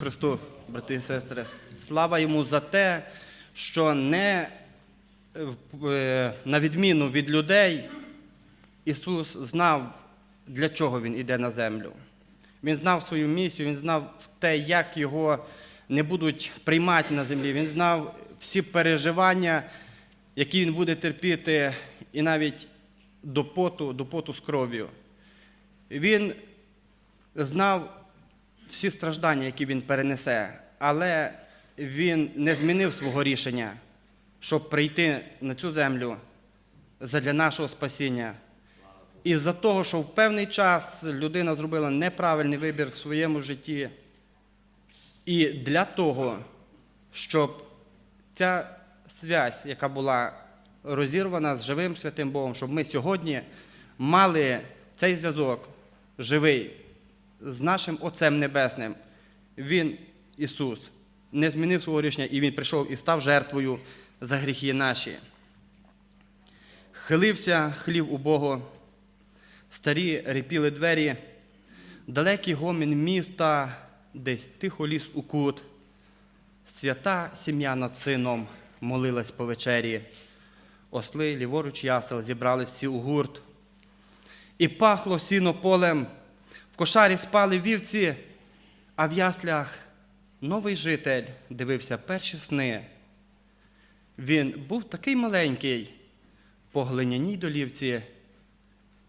Христу, брати і сестри, слава йому за те, що не е, на відміну від людей, Ісус знав, для чого Він іде на землю. Він знав свою місію, Він знав те, як його не будуть приймати на землі. Він знав всі переживання, які він буде терпіти, і навіть до поту, до поту з кров'ю. Він знав всі страждання, які він перенесе, але він не змінив свого рішення, щоб прийти на цю землю задля нашого спасіння. Із-за того, що в певний час людина зробила неправильний вибір в своєму житті, і для того, щоб ця связь, яка була розірвана з живим святим Богом, щоб ми сьогодні мали цей зв'язок живий з нашим Отцем Небесним. Він, Ісус, не змінив свого рішення, і Він прийшов і став жертвою за гріхи наші. Хилився хлів у Богу, старі репіли двері, далекий гомін міста, десь тихо ліс у кут. Свята сім'я над сином молилась по вечері. Осли ліворуч ясел зібрали всі у гурт. І пахло сіно полем, кошарі спали вівці, а в яслях новий житель дивився перші сни. Він був такий маленький, по глиняній долівці,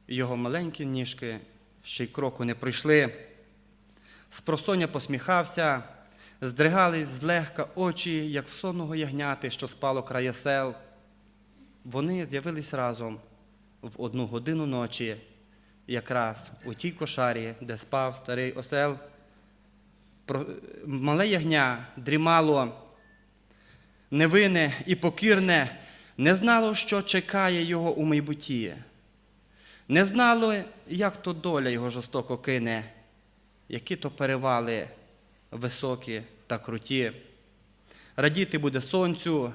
його маленькі ніжки ще й кроку не пройшли. Спростоня посміхався, здригались злегка очі, як сонного ягняти, що спало край сел. Вони з'явились разом в одну годину ночі, якраз у тій кошарі, де спав старий осел. Мале ягня дрімало, невинне і покірне, не знало, що чекає його у майбутті. Не знало, як то доля його жорстоко кине, які то перевали високі та круті. Радіти буде сонцю,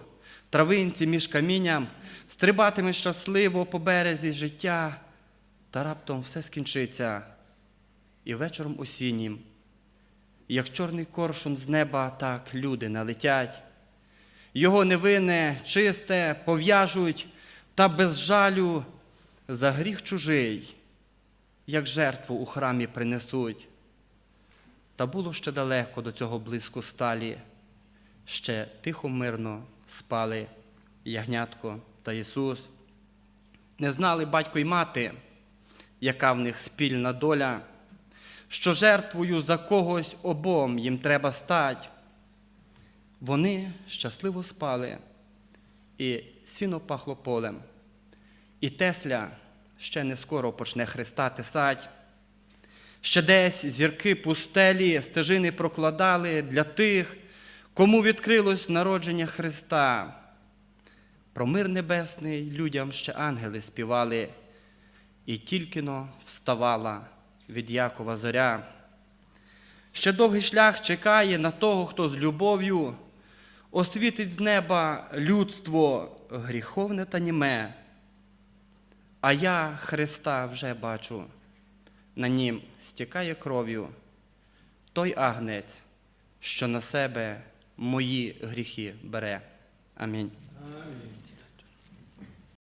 травинці між камінням, стрибатиме щасливо по березі життя, та раптом все скінчиться, і вечором осіннім, як чорний коршун з неба, так люди налетять. Його невинне, чисте пов'яжуть та без жалю за гріх чужий, як жертву у храмі принесуть. Та було ще далеко до цього блиску сталі, ще тихо мирно спали ягнятко та Ісус. Не знали батько й мати, яка в них спільна доля, що жертвою за когось обом їм треба стать. Вони щасливо спали, і сіно пахло полем, і Тесля ще не скоро почне хрестати садь. Ще десь зірки пустелі стежини прокладали для тих, кому відкрилось народження Христа. Про мир небесний людям ще ангели співали, і тільки но вставала від Якова зоря. Ще довгий шлях чекає на того, хто з любов'ю освітить з неба людство гріховне та німе. А я Христа вже бачу, на нім стікає кров'ю той агнець, що на себе мої гріхи бере. Амінь. Амінь.